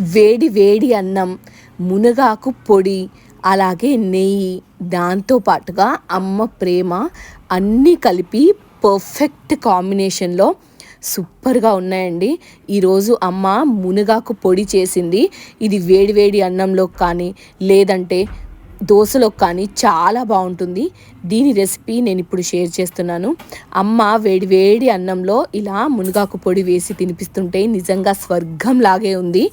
వేడి వేడి అన్నం మునగాకు పొడి అలాగే నెయ్యి. దాంతో పాటుగా అమ్మ ప్రేమ అన్నీ కలిపి పర్ఫెక్ట్ కాంబినేషన్లో సూపర్గా ఉన్నాయండి. ఈరోజు అమ్మ మునగాకు పొడి చేసింది. ఇది వేడి వేడి అన్నంలో కానీ లేదంటే దోశలో కానీ చాలా బాగుంటుంది. దీని రెసిపీ నేను ఇప్పుడు షేర్ చేస్తున్నాను. అమ్మ వేడి వేడి అన్నంలో ఇలా మునగాకు పొడి వేసి తినిపిస్తుంటే నిజంగా స్వర్గం లాగే ఉంది.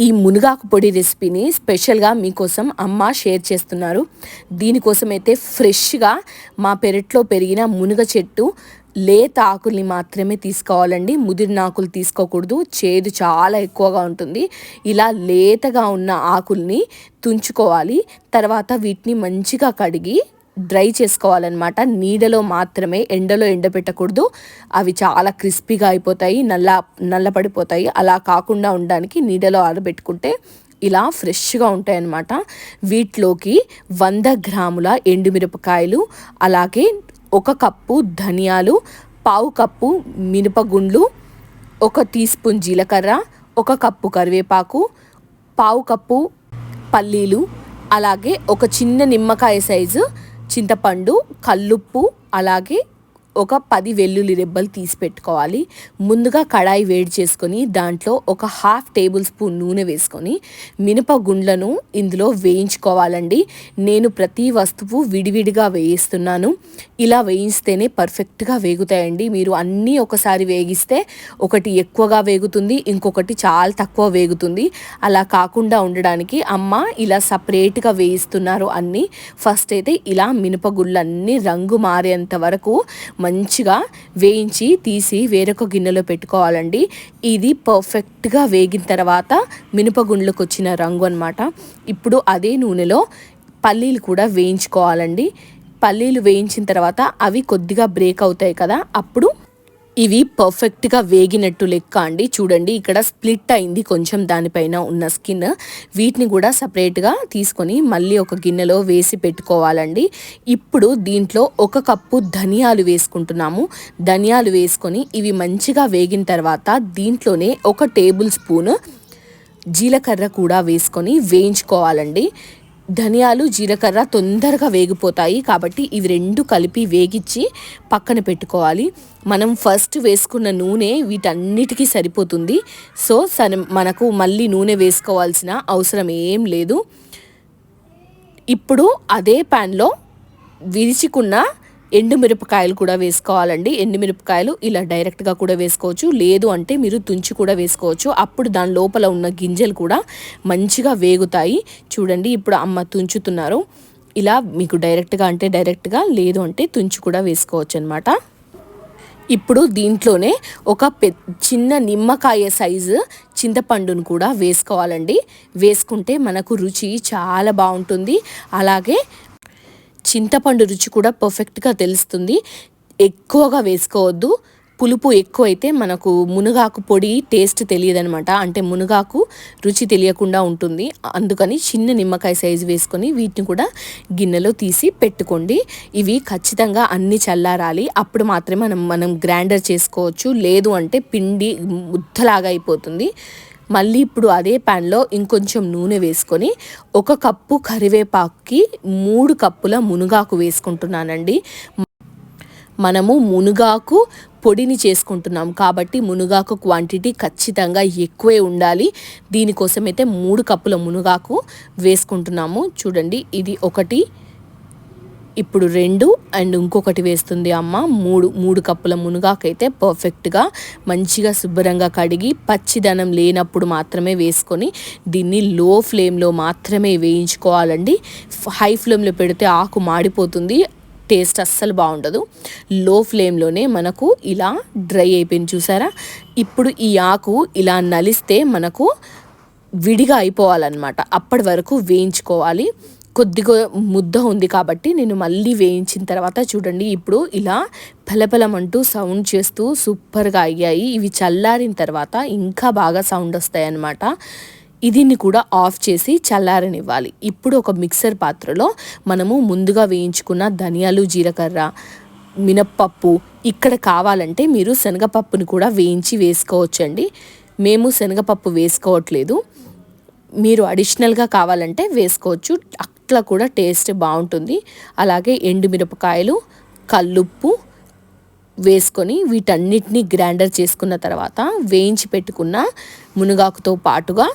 ఈ మునగాకు పొడి రెసిపీని స్పెషల్గా మీకోసం అమ్మ షేర్ చేస్తున్నారు. దీనికోసం అయితే ఫ్రెష్గా మా పెరట్లో పెరిగిన మునగ చెట్టు లేత ఆకుల్ని మాత్రమే తీసుకోవాలండి. ముదిరిన ఆకులు తీసుకోకూడదు. చేదు చాలా ఎక్కువగా ఉంటుంది. ఇలా లేతగా ఉన్న ఆకుల్ని తుంచుకోవాలి. తర్వాత వీటిని మంచిగా కడిగి డ్రై చేసుకోవాలన్నమాట. నీడలో మాత్రమే ఎండలో ఎండబెట్టకూడదు. అవి చాలా క్రిస్పీగా అయిపోతాయి నల్ల నల్లపడిపోతాయి. అలా కాకుండా ఉండడానికి నీడలో ఆరబెట్టుకుంటే ఇలా ఫ్రెష్గా ఉంటాయన్నమాట. వీటిలోకి వంద గ్రాముల ఎండుమిరపకాయలు అలాగే ఒక కప్పు ధనియాలు పావు కప్పు మినపగుండ్లు ఒక టీ స్పూన్ జీలకర్ర ఒక కప్పు కరివేపాకు పావు కప్పు పల్లీలు అలాగే ఒక చిన్న నిమ్మకాయ సైజు చింతపండు కల్లుప్పు అలాగే ఒక పది వెల్లుల్లి రెబ్బలు తీసి పెట్టుకోవాలి. ముందుగా కడాయి వేడి చేసుకొని దాంట్లో ఒక హాఫ్ టేబుల్ స్పూన్ నూనె వేసుకొని మినపగుండ్లను ఇందులో వేయించుకోవాలండి. నేను ప్రతి వస్తువు విడివిడిగా వేయిస్తున్నాను. ఇలా వేయిస్తేనే పర్ఫెక్ట్గా వేగుతాయండి. మీరు అన్నీ ఒకసారి వేగిస్తే ఒకటి ఎక్కువగా వేగుతుంది ఇంకొకటి చాలా తక్కువ వేగుతుంది. అలా కాకుండా ఉండడానికి అమ్మ ఇలా సపరేట్గా వేయిస్తున్నారు అన్నీ. ఫస్ట్ అయితే ఇలా మినపగుళ్ళన్నీ రంగు మారేంత వరకు మంచిగా వేయించి తీసి వేరొక గిన్నెలో పెట్టుకోవాలండి. ఇది పర్ఫెక్ట్గా వేగిన తర్వాత మినపగుండ్లకు వచ్చిన రంగు అనమాట ఇప్పుడు అదే నూనెలో పల్లీలు కూడా వేయించుకోవాలండి. పల్లీలు వేయించిన తర్వాత అవి కొద్దిగా బ్రేక్ అవుతాయి కదా అప్పుడు ఇవి పర్ఫెక్ట్గా వేగినట్టు లెక్క అండి. చూడండి ఇక్కడ స్ప్లిట్ అయింది కొంచెం దానిపైన ఉన్న స్కిన్ వీటిని కూడా సపరేట్గా తీసుకొని మళ్ళీ ఒక గిన్నెలో వేసి పెట్టుకోవాలండి. ఇప్పుడు దీంట్లో ఒక కప్పు ధనియాలు వేసుకుంటున్నాము. ధనియాలు వేసుకొని ఇవి మంచిగా వేగిన తర్వాత దీంట్లోనే ఒక టేబుల్ స్పూన్ జీలకర్ర కూడా వేసుకొని వేయించుకోవాలండి. ధనియాలు జీలకర్ర తొందరగా వేగిపోతాయి కాబట్టి ఇవి రెండు కలిపి వేగించి పక్కన పెట్టుకోవాలి. మనం ఫస్ట్ వేసుకున్న నూనె వీటన్నిటికీ సరిపోతుంది. సో మనకు మళ్ళీ నూనె వేసుకోవాల్సిన అవసరం ఏం లేదు. ఇప్పుడు అదే ప్యాన్లో విరిచుకున్న ఎండుమిరపకాయలు కూడా వేసుకోవాలండి. ఎండుమిరపకాయలు ఇలా డైరెక్ట్గా కూడా వేసుకోవచ్చు. లేదు అంటే మీరు తుంచి కూడా వేసుకోవచ్చు. అప్పుడు దాని లోపల ఉన్న గింజలు కూడా మంచిగా వేగుతాయి. చూడండి ఇప్పుడు అమ్మ తుంచుతున్నారు. ఇలా మీకు డైరెక్ట్గా అంటే డైరెక్ట్గా లేదు అంటే తుంచి కూడా వేసుకోవచ్చు అనమాట ఇప్పుడు దీంట్లోనే ఒక పె చిన్న నిమ్మకాయ సైజు చింతపండును కూడా వేసుకోవాలండి. వేసుకుంటే మనకు రుచి చాలా బాగుంటుంది. అలాగే చింతపండు రుచి కూడా పర్ఫెక్ట్గా తెలుస్తుంది. ఎక్కువగా వేసుకోవద్దు. పులుపు ఎక్కువైతే మనకు మునగాకు పొడి టేస్ట్ తెలియదనమాట అంటే మునగాకు రుచి తెలియకుండా ఉంటుంది. అందుకని చిన్న నిమ్మకాయ సైజు వేసుకొని వీటిని కూడా గిన్నెలో తీసి పెట్టుకోండి. ఇవి ఖచ్చితంగా అన్ని చల్లారాలి. అప్పుడు మాత్రమే మనం మనం గ్రైండర్ చేసుకోవచ్చు. లేదు అంటే పిండి ముద్దలాగా అయిపోతుంది. మళ్ళీ ఇప్పుడు అదే ప్యాన్లో ఇంకొంచెం నూనె వేసుకొని ఒక కప్పు కరివేపాకుకి మూడు కప్పుల మునగాకు వేసుకుంటున్నానండి. మనము మునగాకు పొడిని చేసుకుంటున్నాం కాబట్టి మునగాకు క్వాంటిటీ ఖచ్చితంగా ఎక్కువే ఉండాలి. దీనికోసం అయితే మూడు కప్పుల మునగాకు వేసుకుంటున్నాము. చూడండి ఇది ఒకటి ఇప్పుడు రెండు అండ్ ఇంకొకటి వేస్తుంది అమ్మ. మూడు మూడు కప్పుల మునగాకైతే పర్ఫెక్ట్గా మంచిగా శుభ్రంగా కడిగి పచ్చిదనం లేనప్పుడు మాత్రమే వేసుకొని దీన్ని లో ఫ్లేమ్లో మాత్రమే వేయించుకోవాలండి. హై ఫ్లేమ్లో పెడితే ఆకు మాడిపోతుంది టేస్ట్ అస్సలు బాగుండదు. లో ఫ్లేమ్లోనే మనకు ఇలా డ్రై అయిపోయింది చూసారా? ఇప్పుడు ఈ ఆకు ఇలా నలిస్తే మనకు విడిగా అయిపోవాలన్నమాట. అప్పటి వరకు వేయించుకోవాలి. కొద్దిగా ముద్ద ఉంది కాబట్టి నేను మళ్ళీ వేయించిన తర్వాత చూడండి ఇప్పుడు ఇలా పలపలమంటూ సౌండ్ చేస్తూ సూపర్గా అయ్యాయి. ఇవి చల్లారిన తర్వాత ఇంకా బాగా సౌండ్ వస్తాయి అన్నమాట దీన్ని కూడా ఆఫ్ చేసి చల్లారనివ్వాలి. ఇప్పుడు ఒక మిక్సర్ పాత్రలో మనము ముందుగా వేయించుకున్న ధనియాలు జీలకర్ర మినప్పప్పు ఇక్కడ కావాలంటే మీరు శనగపప్పుని కూడా వేయించి వేసుకోవచ్చండి. మేము శనగపప్పు వేసుకోవట్లేదు. మీరు అడిషనల్గా కావాలంటే వేసుకోవచ్చు. అట్లా కూడా టేస్ట్ బాగుంటుంది. అలాగే ఎండుమిరపకాయలు కల్లుప్పు వేసుకొని వీటన్నిటిని గ్రైండర్ చేసుకున్న తర్వాత వేయించి పెట్టుకున్న మునగాకుతో పాటుగా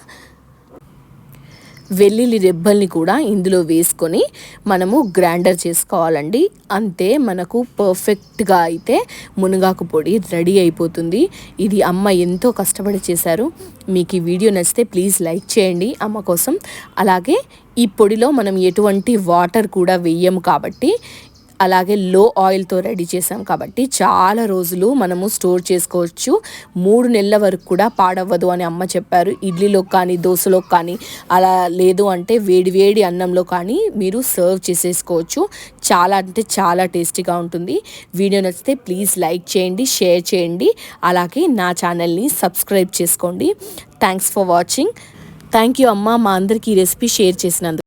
వెల్లుల్లి రెబ్బల్ని కూడా ఇందులో వేసుకొని మనము గ్రైండర్ చేసుకోవాలండి. అంతే మనకు పర్ఫెక్ట్గా అయితే మునగాకు పొడి రెడీ అయిపోతుంది. ఇది అమ్మ ఎంతో కష్టపడి చేశారు. మీకు ఈ వీడియో నచ్చితే ప్లీజ్ లైక్ చేయండి అమ్మ కోసం. అలాగే ఈ పొడిలో మనం ఎటువంటి వాటర్ కూడా వేయము కాబట్టి అలాగే లో ఆయిల్తో రెడీ చేసాం కాబట్టి చాలా రోజులు మనము స్టోర్ చేసుకోవచ్చు. మూడు నెలల వరకు కూడా పాడవ్వదు అని అమ్మ చెప్పారు. ఇడ్లీలో కానీ దోశలో కానీ అలా లేదు అంటే వేడి వేడి అన్నంలో కానీ మీరు సర్వ్ చేసేసుకోవచ్చు. చాలా అంటే చాలా టేస్టీగా ఉంటుంది. వీడియో నచ్చితే ప్లీజ్ లైక్ చేయండి షేర్ చేయండి. అలాగే నా ఛానల్ని సబ్స్క్రైబ్ చేసుకోండి. Thanks for watching. Thank you అమ్మ మా అందరికీ ఈ రెసిపీ షేర్ చేసినందుకు.